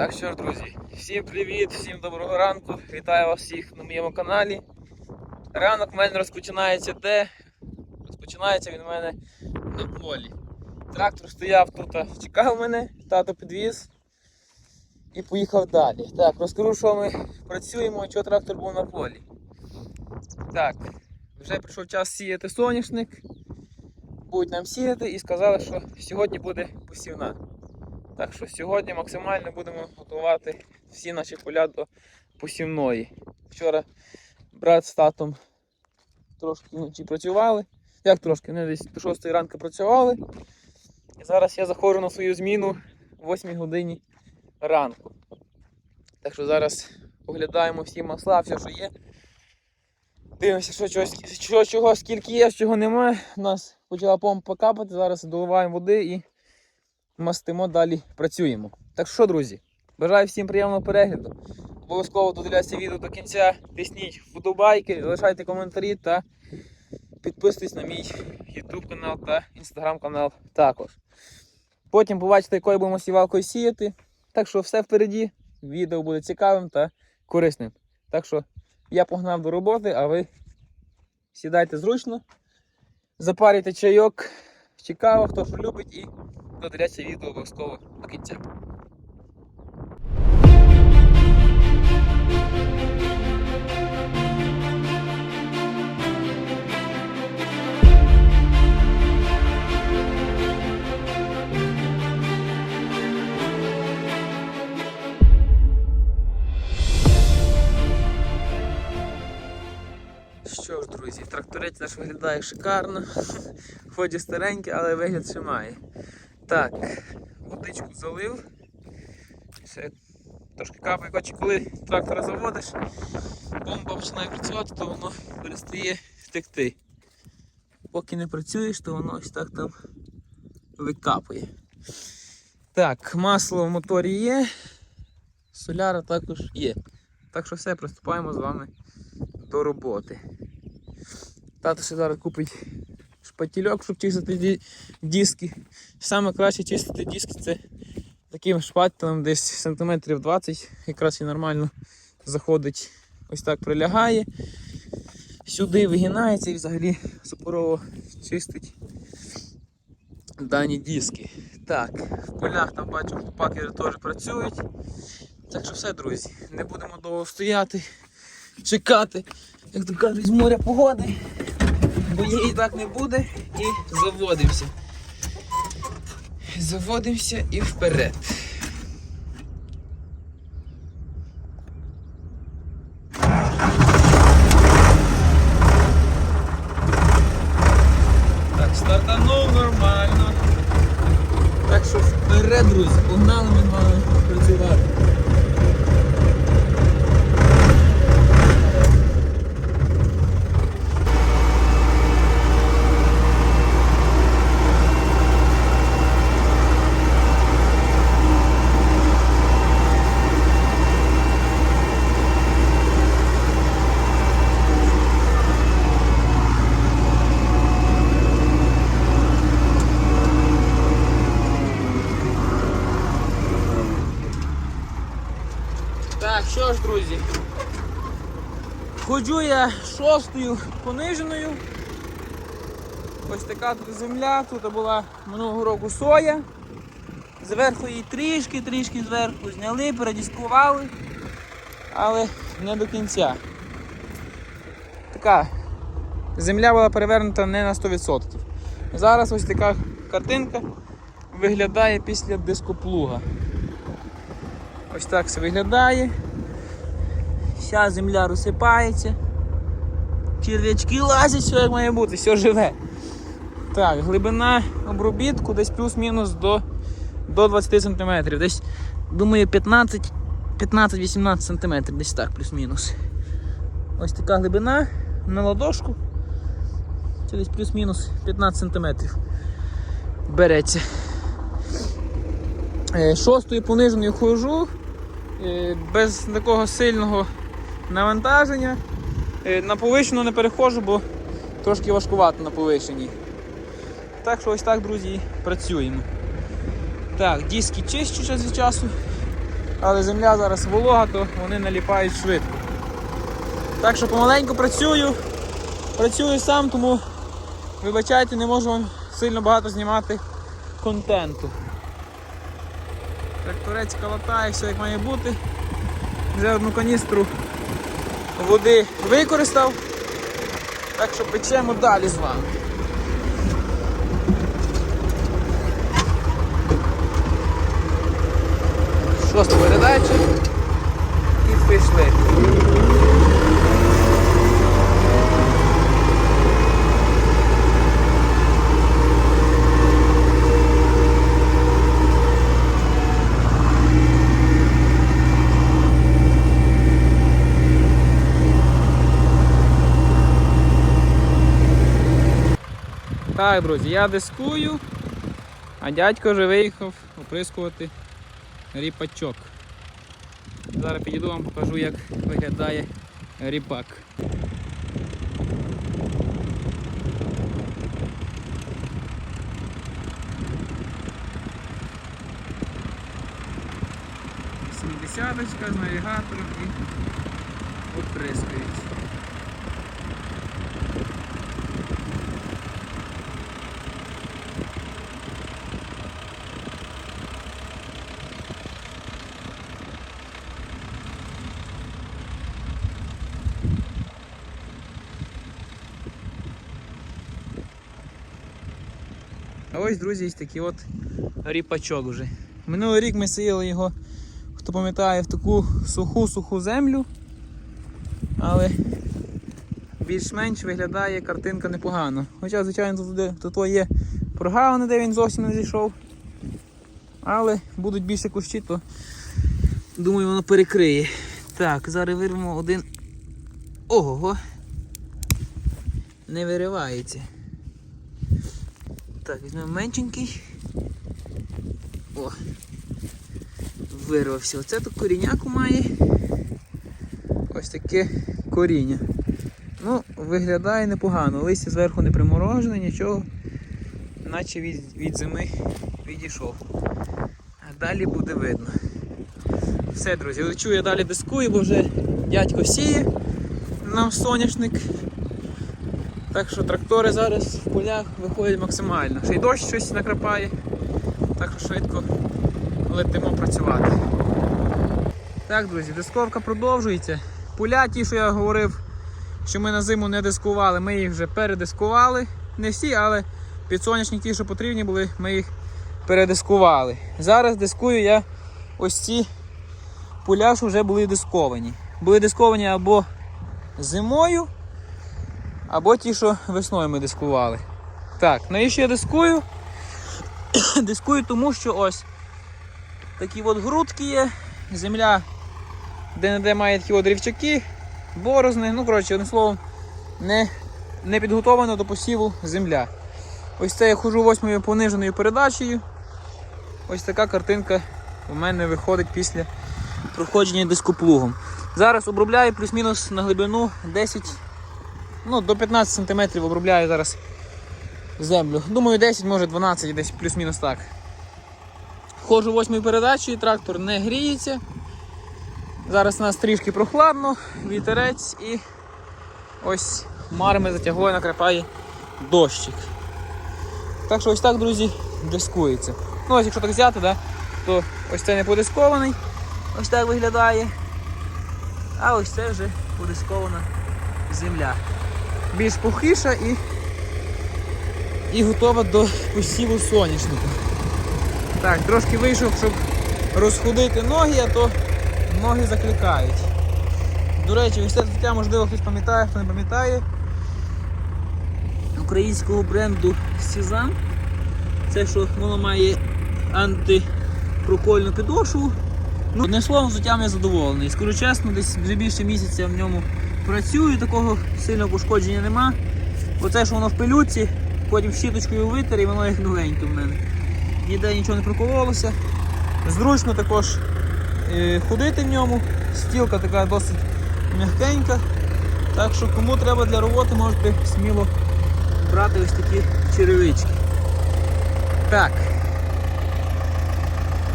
Так що ж, друзі, всім привіт, всім доброго ранку. Вітаю вас всіх на моєму каналі. Ранок в мене розпочинається де? Розпочинається він в мене на полі. Трактор стояв тут, чекав мене, тато підвіз і поїхав далі. Так, розкажу, що ми працюємо, що трактор був на полі. Так, вже прийшов час сіяти соняшник. Будуть нам сіяти і сказали, що сьогодні буде посівна. Так що сьогодні максимально будемо готувати всі наші поля до посівної. Вчора брат з татом трошки вночі працювали. Як трошки? Вони десь до 6 ранку працювали. І зараз я заходжу на свою зміну о 8 годині ранку. Так що зараз оглядаємо всі масла, все, що є. Дивимося, що, чогось, що чого, скільки є, чого немає. У нас почала помпа капати, зараз доливаємо води і мастимо далі працюємо. Так що, друзі, бажаю всім приємного перегляду. Обов'язково додивляйся відео до кінця, тисніть вподобайки, залишайте коментарі та підписуйтесь на мій YouTube канал та Instagram канал також. Потім побачите, якою будемо сівалкою сіяти. Так що все впереді. Відео буде цікавим та корисним. Так що я погнав до роботи, а ви сідайте зручно, запарюйте чайок, цікаво, хто що любить і додивляйся відео обов'язково до кінця. Друзі, тракторець наш виглядає шикарно. Ході старенький, але вигляд ще має. Так, водичку залив. Ще трошки капає, хоч коли трактора заводиш, бомба починає працювати, то воно перестає втекти. Поки не працюєш, то воно ось так там викапує. Так, масло в моторі є, соляра також є. Так що все, приступаємо з вами до роботи. Тато ще зараз купить шпатільок, щоб чистити диски. Саме краще чистити диски це таким шпателем десь сантиметрів 20, якраз і нормально заходить, ось так прилягає. Сюди вигинається і взагалі супорово чистить дані диски. Так, в полях там бачу, пакери теж працюють. Так що все, друзі, не будемо довго стояти, чекати, як то кажуть, з моря погоди, бо її так не буде і заводимося. Заводимося і вперед. Так, стартанув нормально. Так що вперед, друзі, погнали ми з вами працювати. Так, що ж, друзі. Я шостою пониженою. Ось така тут земля, тут була минулого року соя. Зверху її трішки, трішки зверху зняли, передіскували, але не до кінця. Така земля була перевернута не на 100%. Зараз ось така картинка виглядає після дископлуга. Ось так все виглядає. Вся земля розсипається. Черв'ячки лазять, все як має бути, все живе. Так, глибина обробітку десь плюс-мінус до, до 20 см. Десь, думаю, 15 15-18 см, десь так, плюс-мінус. Ось така глибина на ладошку. Це десь плюс-мінус 15 см береться. Е, Шостою пониженою хожу е, без такого сильного навантаження. Е, На повишену не переходжу, бо трошки важкувато на повишеній. Так що ось так, друзі, працюємо. Так, диски чищу час від часу. але земля зараз волога, то вони наліпають швидко. Так що помаленьку працюю, працюю сам, тому вибачайте, не можу вам сильно багато знімати контенту. Тракторець калатає, все як має бути. Вже одну каністру води використав. Так що печемо далі з вами. Шоста передача і пішли. Так, друзі, я дискую, а дядько вже виїхав оприскувати ріпачок. Зараз підійду вам покажу, як виглядає ріпак. Сімдесяточка з навігатором і оприскують. Ось, друзі, ось такий от ріпачок вже. Минулий рік ми сіяли його, хто пам'ятає, в таку суху-суху землю. Але більш-менш виглядає картинка непогано. Хоча, звичайно, тут, тут, є прогавини, де він зовсім не зійшов. Але будуть більше кущі, то думаю воно перекриє. Так, зараз вирвемо один. Ого! Не виривається. Так, візьмемо меншенький. О! Вирвався. Оце тут коріняку має. Ось таке коріння. Ну, виглядає непогано. Листя зверху не приморожене, нічого. Наче від, від зими відійшов. А далі буде видно. Все, друзі, лечу я далі дискую, бо вже дядько сіє нам соняшник. Так що трактори зараз в полях виходять максимально. Ще й дощ щось накрапає, так що швидко летимо працювати. Так, друзі, дисковка продовжується. Поля ті, що я говорив, що ми на зиму не дискували, ми їх вже передискували. Не всі, але підсонячні ті, що потрібні були, ми їх передискували. Зараз дискую я ось ці поля, що вже були дисковані. Були дисковані або зимою, або ті, що весною ми дискували. Так, навіщо я дискую? дискую тому, що ось такі от грудки є, земля де-не-де має такі от рівчаки, борозни, ну коротше, одним словом, не, не підготована до посіву земля. Ось це я хожу восьмою пониженою передачею. Ось така картинка у мене виходить після проходження дископлугом. Зараз обробляю плюс-мінус на глибину 10 ну, до 15 см обробляю зараз землю. Думаю, 10, може 12, десь плюс-мінус так. Ходжу восьмою передачею, трактор не гріється. Зараз у нас трішки прохладно, вітерець і ось марми затягує, накрапає дощик. Так що ось так, друзі, дискується. Ну ось якщо так взяти, да, то ось це не подискований, ось так виглядає. А ось це вже подискована земля. Більш пухіша і, і готова до посіву соняшника. Так, трошки вийшов, щоб розходити ноги, а то ноги закликають. До речі, ось це взуття, можливо, хтось пам'ятає, хто не пам'ятає. Українського бренду Сізан. Це що воно має антипрокольну підошву. Ну, Одним словом, взуттям я задоволений. Скажу чесно, десь вже більше місяця в ньому працюю, такого сильного пошкодження нема. Оце ж воно в пилюці, потім щіточкою витер і воно як новеньке в мене. Ніде нічого не прокололося. Зручно також е, ходити в ньому. Стілка така досить м'якенька. Так що кому треба для роботи, можете сміло брати ось такі черевички. Так.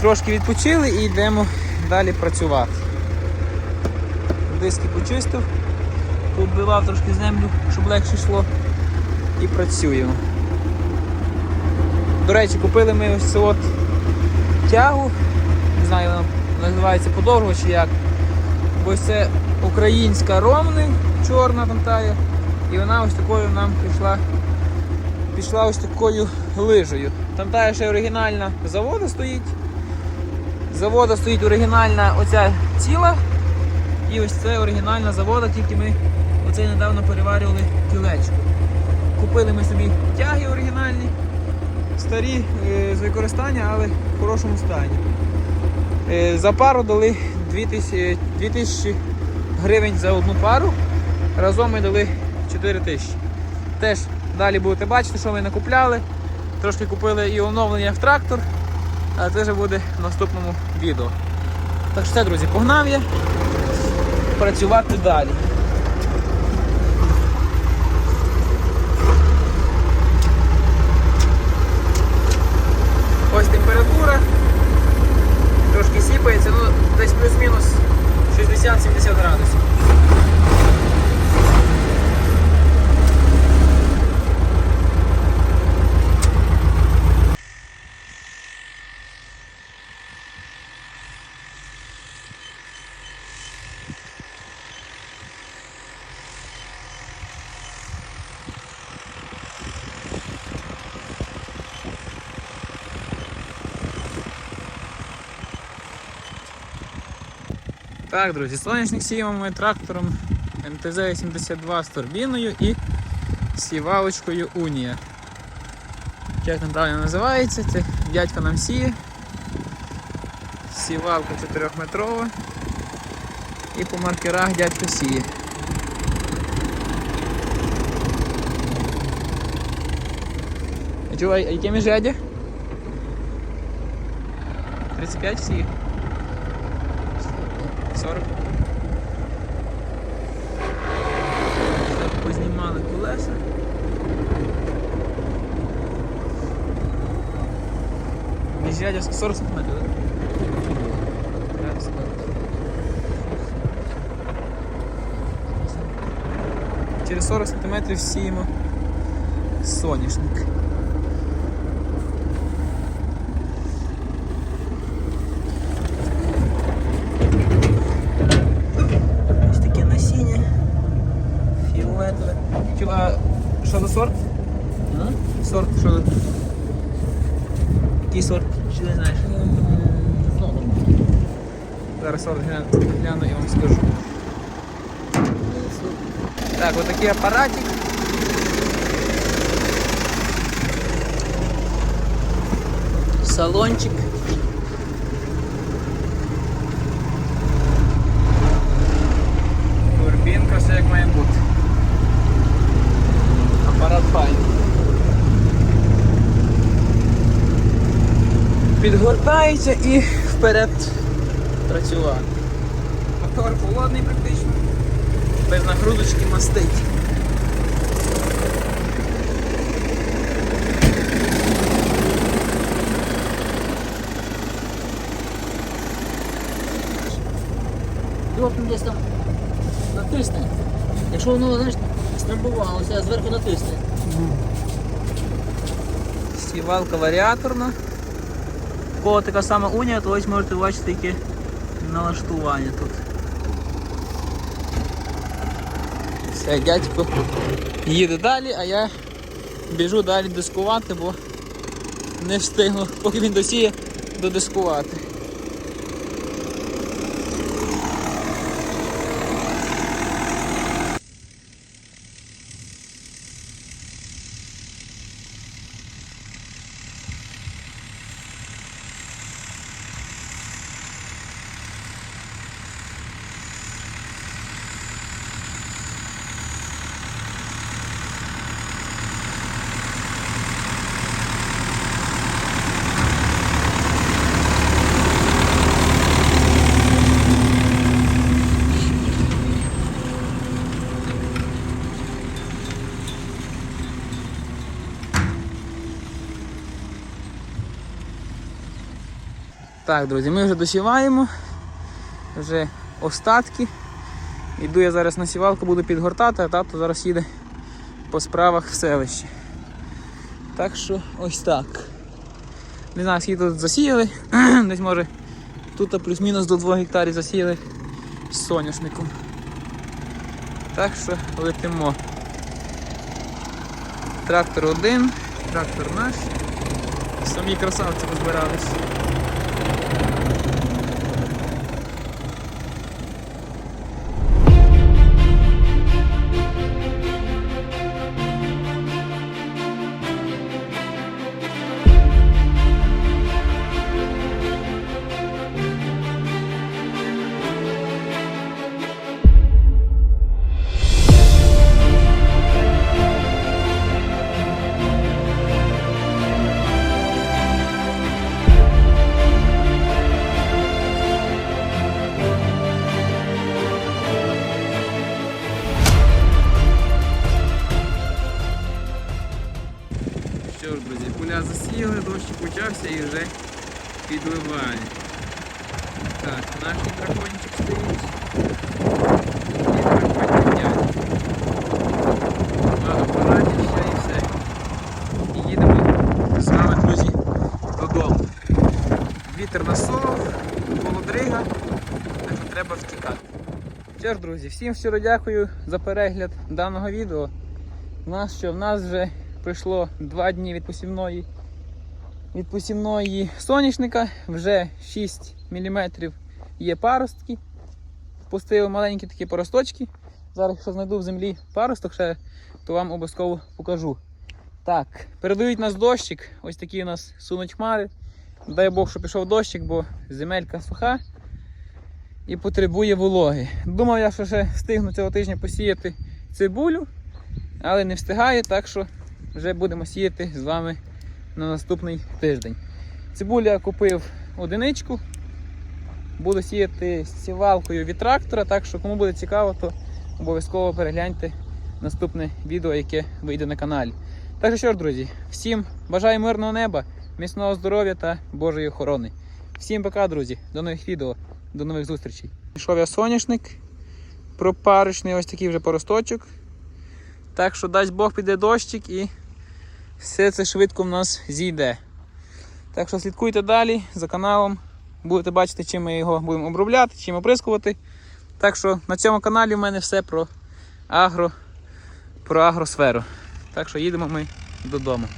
Трошки відпочили і йдемо далі працювати. Диски почистив, побивав трошки землю, щоб легше йшло. І працюємо. До речі, купили ми ось цю от тягу, не знаю, вона називається подовго чи як. Бо це українська ромни, чорна там тая. І вона ось такою нам пішла, пішла ось такою лижею. Там тая ще оригінальна завода стоїть. Завода стоїть оригінальна оця ціла. І ось це оригінальна завода, тільки ми оце недавно переварювали кілечко. Купили ми собі тяги оригінальні, старі е, з використання, але в хорошому стані. Е, За пару дали 2000, 2000 гривень за одну пару. Разом ми дали 4 тисячі. Теж далі будете бачити, що ми накупляли. Трошки купили і оновлення в трактор, а це вже буде в наступному відео. Так що все, друзі, погнав я працювати далі. Ось температура. Трошки сіпається, ну десь плюс-мінус 60-70 градусів. Так, друзі, сонячник сіємо ми трактором МТЗ-72 з турбіною і сівалочкою Унія. Як там правильно називається, це дядько нам сіє. Сівалка 4-метрова. І по маркерах дядько сіє. Чого, а яке міжряддя? 35 сіє? Міжрядя 40 см, так? Так, 40. Через 40 см сіємо соняшник. Ось таке насіння. Фіолетове. Чу, а що за сорт? Сорт, що за? Який сорт? Чи не знаєш? Зараз сорт гляну, гляну і вам скажу. Так, отакий апаратик. Салончик. Турбінка, все як має бути. Підгортається і вперед працювати. Мотор холодний практично. Без нагрузочки мастить. Його десь там натисне. Якщо воно, знаєш, страмбувалося, зверху натисне. Сівалка варіаторна. У кого така сама унія, то ось можете бачити яке налаштування тут. Все, дядько їде далі, а я біжу далі дискувати, бо не встигну, поки він досіє додискувати. Так, друзі, ми вже досіваємо. вже остатки. Іду я зараз на сівалку, буду підгортати, а тато зараз їде по справах в селищі. Так що ось так. Не знаю, скільки тут засіяли. Десь може тут плюс-мінус до 2 гектарів засіяли з соняшником. Так що летимо. Трактор один, трактор наш. Самі красавці позбирались. І вже підливає. Так, наш дракончик стоїть. І дракончик дядь. І все. І їдемо з вами, друзі. Вітер насов, холодрига, так треба втікати. Що ж, друзі, всім щиро дякую за перегляд даного відео. У нас що, в нас вже пройшло 2 дні від посівної, від посівної соняшника, вже 6 мм є паростки. Впустили маленькі такі поросточки. Зараз, якщо знайду в землі паросток, ще, то вам обов'язково покажу. Так, передають нас дощик, ось такі у нас сунуть хмари. Дай Бог, що пішов дощик, бо земелька суха і потребує вологи. Думав я, що ще встигну цього тижня посіяти цибулю, але не встигаю, так що вже будемо сіяти з вами на наступний тиждень. Цибулю я купив одиничку. Буду сіяти сівалкою від трактора, так що кому буде цікаво, то обов'язково перегляньте наступне відео, яке вийде на каналі. Так що ж, друзі, всім бажаю мирного неба, міцного здоров'я та Божої охорони. Всім пока, друзі, до нових відео, до нових зустрічей. Пішов я соняшник, пропарочний ось такий вже поросточок. Так що дасть Бог піде дощик і все це швидко в нас зійде. Так що слідкуйте далі за каналом. Будете бачити, чим ми його будемо обробляти, чим оприскувати. Так що на цьому каналі в мене все про агро, про агросферу. Так що їдемо ми додому.